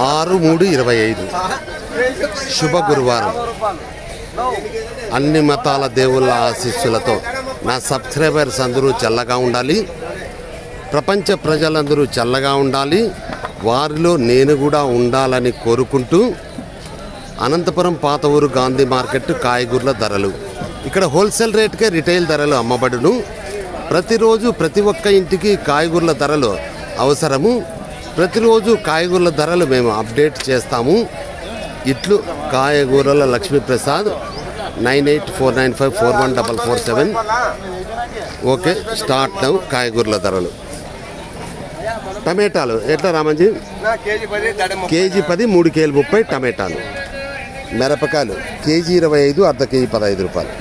ఆరు మూడు ఇరవై ఐదు. శుభ గురువారం. అన్ని మతాల దేవుళ్ళ ఆశీస్సులతో నా సబ్స్క్రైబర్స్ అందరూ చల్లగా ఉండాలి. ప్రపంచ ప్రజలందరూ చల్లగా ఉండాలి. వారిలో నేను కూడా ఉండాలని కోరుకుంటూ అనంతపురం పాత ఊరు గాంధీ మార్కెట్ కాయగూరల ధరలు. ఇక్కడ హోల్సేల్ రేట్కే రిటైల్ ధరలు అమ్మబడును. ప్రతిరోజు ప్రతి ఒక్క ఇంటికి కాయగూరల ధరలు అవసరము. ప్రతిరోజు కాయగూరల ధరలు మేము అప్డేట్ చేస్తాము. ఇట్లు కాయగూరల Lakshmiprasad nine eight four nine five four one double four seven. Okay start now కాయగూరల ధరలు. టమాటాలు ఎట్లా రామంజీ? కేజీ పది కేజీ పది మూడు కేజీ ముప్పై టమాటాలు. మిరపకాయలు కేజీ ఇరవై ఐదు అర్ధ కేజీ పదహైదు రూపాయలు.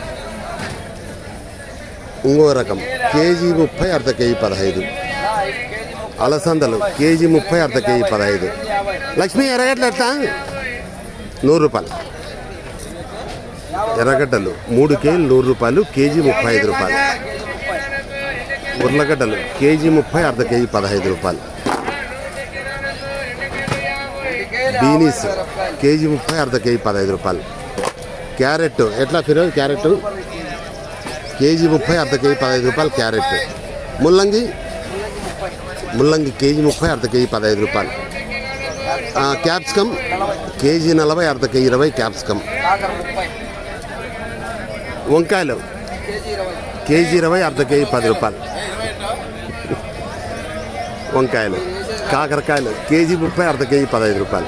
ఇంకో రకం కేజీ ముప్పై అర్ధ కేజీ పదహైదు. అలసందలు కేజీ ముప్పై అర్ధ కేజీ పదహైదు. లక్ష్మీ ఎర్రగడ్డలు ఎట్లా? నూరు రూపాయలు. ఎర్రగడ్డలు మూడు కేజీలు నూరు రూపాయలు కేజీ ముప్పై ఐదు రూపాయలు. ఉర్లగడ్డలు కేజీ ముప్పై అర్ధ కేజీ పదహైదు రూపాయలు. బీనీస్ కేజీ ముప్పై అర్ధ కేజీ పదహైదు రూపాయలు. క్యారెట్ ఎట్లా ఫిరోజ్ క్యారెట్? కేజీ ముప్పై అర్ధ కేజీ పదహైదు రూపాయలు క్యారెట్. ముల్లంగి ముల్లంగి కేజీ ముప్పై అర్ధ కేజీ పదహైదు రూపాయలు. క్యాప్సికమ్ కేజీ నలభై అర్ధ కేజీ ఇరవై క్యాప్సికమ్ వంకాయలు. కేజీ ఇరవై అర్ధ కేజీ పది రూపాయలు. వంకాయలు. కాకరకాయలు. కేజీ ముప్పై అర్ధ కేజీ పదహైదు రూపాయలు.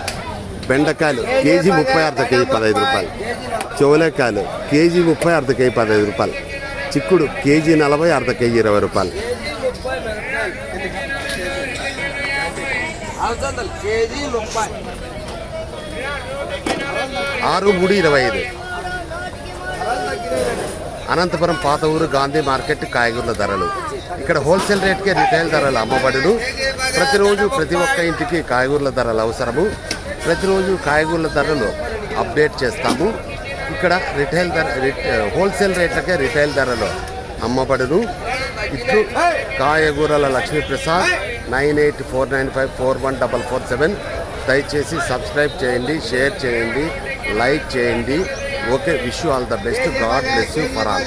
బెండకాయలు. కేజీ ముప్పై అర్ధ కేజీ పదహైదు రూపాయలు. చోలేకాయలు కేజీ ముప్పై అర్ధ కేజీ పదహైదు రూపాయలు. చిక్కుడు. కేజీ నలభై అర్ధ కేజీ ఇరవై రూపాయలు. అలసందలు కేజీ ముప్పై ఆరు మూడు ఇరవై ఐదు. అనంతపురం పాత ఊరు గాంధీ మార్కెట్ కాయగూరల ధరలు. ఇక్కడ హోల్సేల్ రేట్కే రిటైల్ ధరలు అమ్మబడును ప్రతిరోజు ప్రతి ఒక్క ఇంటికి కాయగూరల ధరలు అవసరము. ప్రతిరోజు కాయగూరల ధరలు అప్డేట్ చేస్తాము. ఇక్కడ రిటైల్ ధర హోల్సేల్ రేట్లకే రిటైల్ ధరలు అమ్మబడును ఇట్లు కాయగూరల Lakshmiprasad nine eight four nine five four one double four seven దయచేసి సబ్స్క్రైబ్ చేయండి షేర్ చేయండి లైక్ చేయండి. Okay wish all the best. God bless you for all.